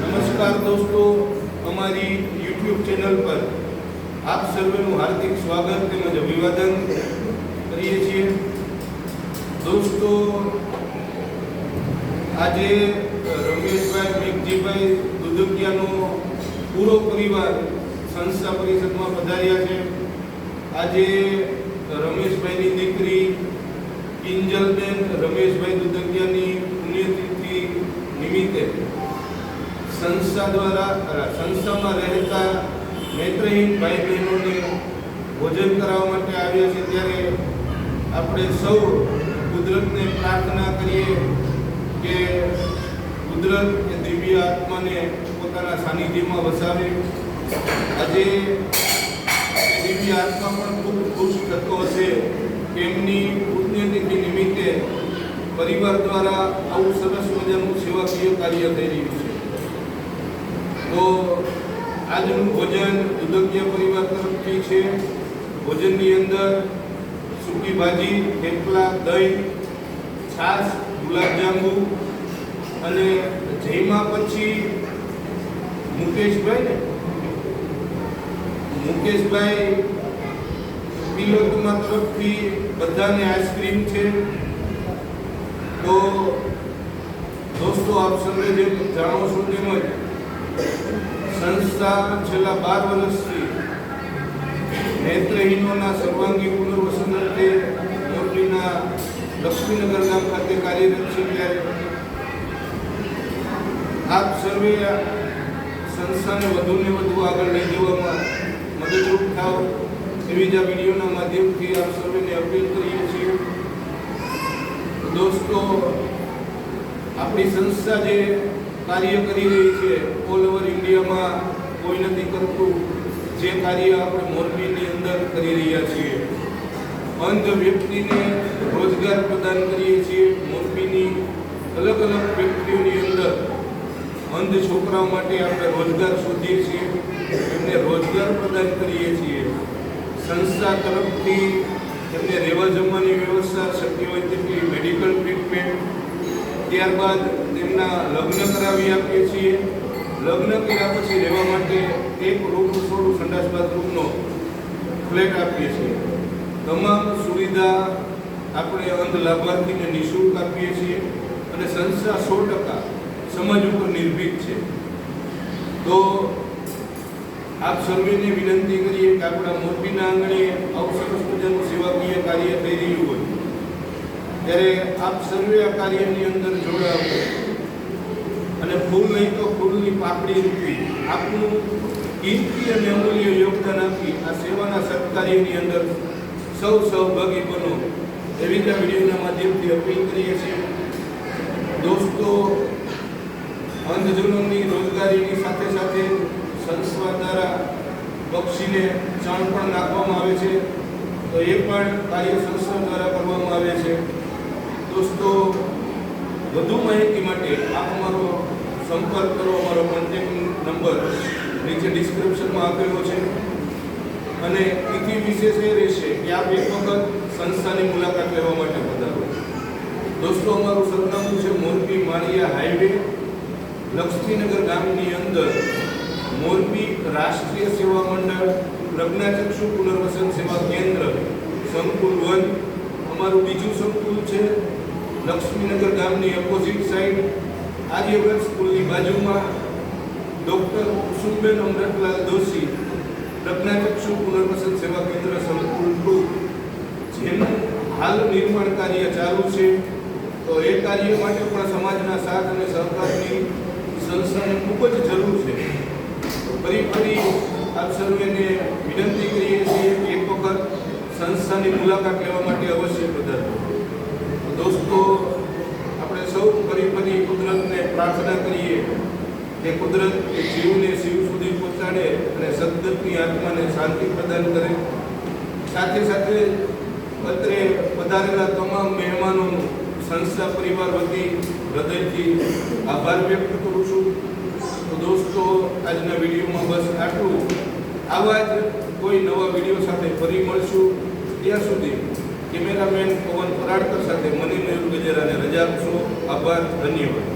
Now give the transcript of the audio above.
નમસ્કાર દોસ્તો, અમારી યુટ્યુબ ચેનલ પર આપ સર્વેનું હાર્દિક સ્વાગત તેમજ અભિવાદન કરીએ છીએ. દોસ્તો, આજે રમેશભાઈ, મેઘજીભાઈ દુદકિયાનો પૂરો પરિવાર સંસ્થા પરિષદમાં પધાર્યા છે. આજે, રમેશભાઈની દીકરી કિંજલબેન રમેશભાઈ દુદકિયાની નિમિત્તે સંસ્થા દ્વારા સંસ્થામાં રહેતા નેત્રહીન ભાઈ બહેનોને ભોજન કરાવવા માટે આવ્યા છે ત્યારે આપણે સૌ કુદરતને પ્રાર્થના કરીએ કે કુદરત એ દિવ્ય આત્માને પોતાના સાનિધ્યમાં વસાવે. આજે દિવ્ય આત્મા પણ ખૂબ ખુશ થતો હશે તેમની પરિવાર દ્વારા આવું સરસ મજાનું સેવાકીય કાર્ય થઈ રહ્યું છે. તો આજનું ભોજન ઉદ્યોગ્ય પરિવાર તરફથી છે. ભોજનની અંદર સૂકી ભાજી, થેપલા, દહીં, છાશ, ગુલાબજાંબુ અને જયમાં પછી મુકેશભાઈ ને? મુકેશભાઈ તિલોત્તમા તરફથી બધાને આઈસ્ક્રીમ છે. તો દોસ્તો, આપ સર્વે જે જાણો છો તેમજ સંસ્થા છેલ્લા બાર વર્ષથી નેત્રહીનોના સર્વાંગી પુનર્વસન અર્થે મોરબીના લક્ષ્મીનગર ગામ ખાતે કાર્યરત છે ત્યારે આપ સર્વે સંસ્થાને સંસ્થાને વધુને વધુ આગળ લઈ જવામાં મદદરૂપ થાવ એવી જ આ વિડીયોના માધ્યમથી આપ સર્વેને અપીલ કરીએ છીએ. દોસ્તો, આપણી સંસ્થા જે કાર્ય કરી રહી છે ઓલ ઓવર ઇન્ડિયામાં કોઈ નથી કરતું, જે કાર્ય આપણે મોરબીની અંદર કરી રહ્યા છીએ. અંધ વ્યક્તિને રોજગાર પ્રદાન કરીએ છીએ, મોરબીની અલગ અલગ વ્યક્તિઓની અંદર. અંધ છોકરાઓ માટે આપણે રોજગાર શોધીએ છીએ, એમને રોજગાર પ્રદાન કરીએ છીએ. સંસ્થા તરફથી એમને રહેવા જમવાની વ્યવસ્થા શક્ય હોય તેટલી મેડિકલ ટ્રીટમેન્ટ ત્યારબાદ તેમના લગ્ન કરાવી આપીએ છીએ. લગ્ન કર્યા પછી રહેવા માટે એક રૂમ થોડું સંડાસ બાથરૂમનો ફ્લેટ આપીએ છીએ. તમામ સુવિધા આપણે અંધ લાભાર્થીને નિઃશુલ્ક આપીએ છીએ અને સંસ્થા સો ટકા સમાજ ઉપર નિર્ભીત છે. તો આપ સર્વેને વિનંતી કરીએ કે આપણા મોરબીના આંગણે આવું સરસ સેવાકીય કાર્ય થઈ રહ્યું હોય. ત્યારે આપ સર્વે આ કાર્યની અંદર જોડાવો અને ફૂલ નહીં તો ફૂલની પાકડી રૂપી આપનું કિંમતી અને અમૂલ્ય યોગદાન આપી આ સેવાના સત્કાર્યની અંદર સૌ સહભાગી બનો. એવી જ વિડીયોના માધ્યમથી અપીલ કરીએ છીએ. દોસ્તો, અંધજનોની રોજગારીની સાથે સાથે બક્ષીને ચણ પણ નાખવામાં આવે છે. તો એ પણ કાર્ય સંસ્થા દ્વારા કરવામાં આવે છે. દોસ્તો, વધુ માહિતી માટે આપ અમારો સંપર્ક કરો. અમારો કોન્ટેક્ટ નંબર નીચે ડિસ્ક્રિપ્શનમાં આપેલો છે. અને તિથિ વિશેષ એ રહેશે કે આપ એક વખત સંસ્થાની મુલાકાત લેવા માટે પધારો. દોસ્તો, અમારું સરનામું છે મોરબી માળિયા હાઈવે, લક્ષ્મીનગર ગામની અંદર મોરબી રાષ્ટ્રીય સેવા મંડળ, પ્રજ્ઞાચક્ષુ પુનર્વસન સેવા કેન્દ્ર, સંકુલ વન. અમારું બીજું સંકુલ છે લક્ષ્મીનગર ગામની ઓપોઝિટ સાઈડ આર્યવ્રત સ્કૂલની બાજુમાં. ડૉક્ટર કુસુમબેન અમરતલાલ દોશી, પ્રજ્ઞાચક્ષુ પુનર્વસન સેવા કેન્દ્ર, સંકુલ ટુ. જેનું હાલ નિર્માણ કાર્ય ચાલુ છે, તો એ કાર્ય માટે પણ સમાજના સાથ અને સહકારની સંસ્થાને ખૂબ જ જરૂર છે. ફરી ફરી આપ સર્વેને વિનંતી કરીએ છીએ કે એક વખત સંસ્થાની મુલાકાત લેવા માટે અવશ્ય પધારજો દોસ્તો, આપણે સૌ ફરી ફરી કુદરતને પ્રાર્થના કરીએ કે કુદરત એ જીવને શિવ સુધી પહોંચાડે અને સદગતની આત્માને શાંતિ પ્રદાન કરે. સાથે સાથે અત્રે પધારેલા તમામ મહેમાનોનું સંસ્થા પરિવાર વતી હૃદયથી આભાર વ્યક્ત કરું છું. દોસ્તો, આજના વિડીયોમાં બસ આટલું આવા જ કોઈ નવા વીડિયો સાથે ફરી મળશું. ત્યાં સુધી કેમેરામેન પવન પરાડકર સાથે મની મયુર ગજેરાને રજા આપશો. આભાર, ધન્યવાદ.